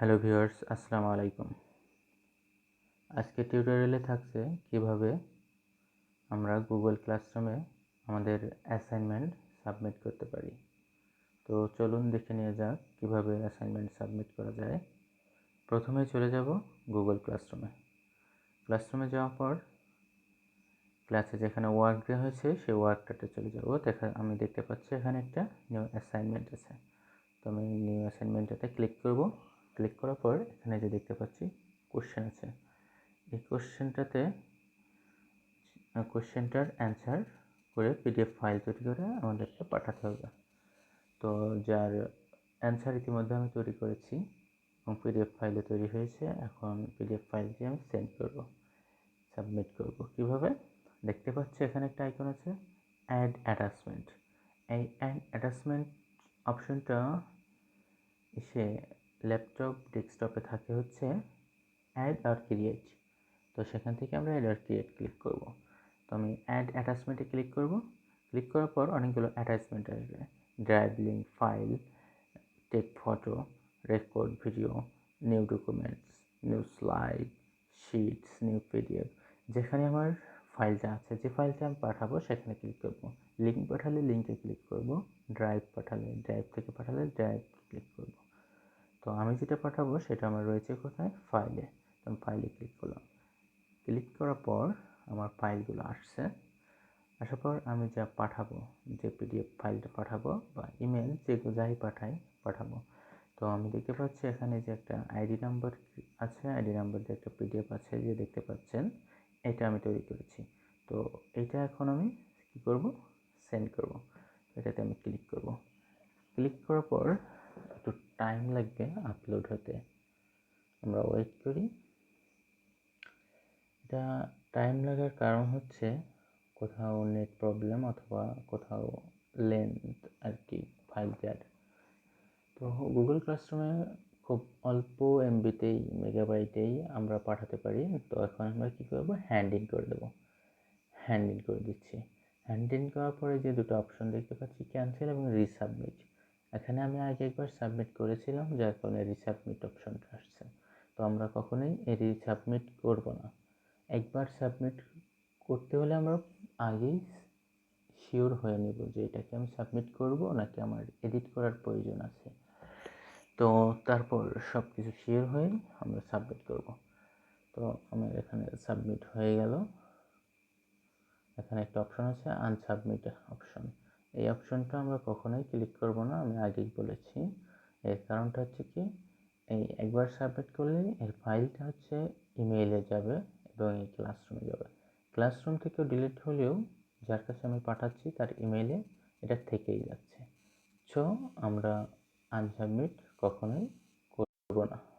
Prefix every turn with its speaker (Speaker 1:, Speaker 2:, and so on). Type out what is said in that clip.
Speaker 1: Hello viewers, আসসালামু আলাইকুম। আজকে টিউটোরিয়ালে থাকছে কীভাবে আমরা গুগল ক্লাসরুমে আমাদের অ্যাসাইনমেন্ট সাবমিট করতে পারি। তো চলুন দেখে নিয়ে যাক কীভাবে অ্যাসাইনমেন্ট সাবমিট করা যায়। প্রথমে চলে যাব গুগল ক্লাসরুমে। ক্লাসরুমে যাওয়ার পর ক্লাসে যেখানে ওয়ার্ক দেওয়া হয়েছে, সেই ওয়ার্কটাতে চলে যাব। দেখা, আমি দেখতে পাচ্ছি এখানে একটা নিউ অ্যাসাইনমেন্ট আছে। তো আমি নিউ অ্যাসাইনমেন্টটাতে ক্লিক করব। ক্লিক করার পর এখানে যে দেখতে পাচ্ছি কোশ্চেন আছে। এই কোশ্চেনটাতে কোশ্চেনটার অ্যান্সার করে পিডিএফ ফাইল তৈরি করে আমাদেরকে পাঠাতে হবে। তো যার অ্যান্সার ইতিমধ্যে আমি তৈরি করেছি এবং পিডিএফ ফাইলে তৈরি হয়েছে, এখন পিডিএফ ফাইলটি আমি সেন্ড করব সাবমিট করব। কীভাবে? দেখতে পাচ্ছি এখানে একটা আইকন আছে অ্যাড অ্যাটাচমেন্ট এই অ্যাড অ্যাটাচমেন্ট অপশনটা এসে ল্যাপটপ, ডেস্কটপে থাকে হচ্ছে অ্যাড আর ক্রিয়েট তো সেখান থেকে আমরা অ্যাড আর ক্রিয়েট ক্লিক করব। তো আমি অ্যাড অ্যাটাচমেন্টে ক্লিক করব। ক্লিক করার পর অনেকগুলো অ্যাটাচমেন্ট আসবে। Drive link file take photo record video new documents new slide sheets new PDF যেখানে আমার ফাইলটা আছে, যে ফাইলটা আমি পাঠাবো, সেখানে ক্লিক করব। লিঙ্ক পাঠালে লিঙ্কে ক্লিক করব। ড্রাইভ পাঠালে ড্রাইভ থেকে পাঠালে ড্রাইভ ক্লিক করব। তো আমি যেটা পাঠাবো সেটা আমার রয়েছে কোথায়? ফাইলে তো আমি ফাইলে ক্লিক করলাম। ক্লিক করার পর আমার ফাইলগুলো আসছে। আসার পর আমি যা পাঠাবো, যে পিডিএফ ফাইলটা পাঠাবো বা ইমেল যে যাই পাঠাই, পাঠাবো। তো আমি দেখতে পাচ্ছি এখানে যে একটা আইডি নাম্বার আছে আইডি নাম্বার যে একটা পিডিএফ আছে, যে দেখতে পাচ্ছেন, এটা আমি তৈরি করেছি। তো এটা এখন আমি কী করব? সেন্ড করব। এটাতে আমি ক্লিক করব। ক্লিক করার পর টাইম লাগবে আপলোড হতে। আমরা ওয়েট করি। এটা টাইম লাগার কারণ হচ্ছে কোথাও নেট প্রবলেম অথবা কোথাও লেন্থ আর কি ফাইলটার তো গুগল ক্লাসরুমে খুব অল্প এমবিতেই মেগাবাইটেই আমরা পাঠাতে পারি। তো এখন আমরা কী করব? হ্যান্ড করে দেবো। হ্যান্ড করে দিচ্ছি। হ্যান্ড করার পরে যে দুটো অপশন দেখতে পাচ্ছি ক্যান্সেল এবং রিসাবমিট এখানে আমি আগে একবার সাবমিট করেছিলাম, যার কারণে রিসাবমিট অপশনটা আসছে। তো আমরা কখনোই রিসাবমিট করব না। একবার সাবমিট করতে হলে আমরা আগেই শিওর হয়ে নেব যে এটাকে আমি সাবমিট করব নাকি আমার এডিট করার প্রয়োজন আছে। তো তারপর সব কিছু শিওর হয়ে আমরা সাবমিট করব। তো আমার এখানে সাবমিট হয়ে গেল। এখানে একটা অপশন আছে আনসাবমিট অপশন এই অপশনটা আমরা কখনোই ক্লিক করব না, আমি আগেই বলেছি। এর কারণটা হচ্ছে কি, এই একবার সাবমিট করলে এর ফাইলটা হচ্ছে ইমেইলে যাবে এবং এই ক্লাসরুমে যাবে। ক্লাসরুম থেকেও ডিলিট হলেও যার কাছে আমি পাঠাচ্ছি তার ইমেইলে এটা থেকেই যাচ্ছে। সো আমরা আনসাবমিট কখনোই করব না।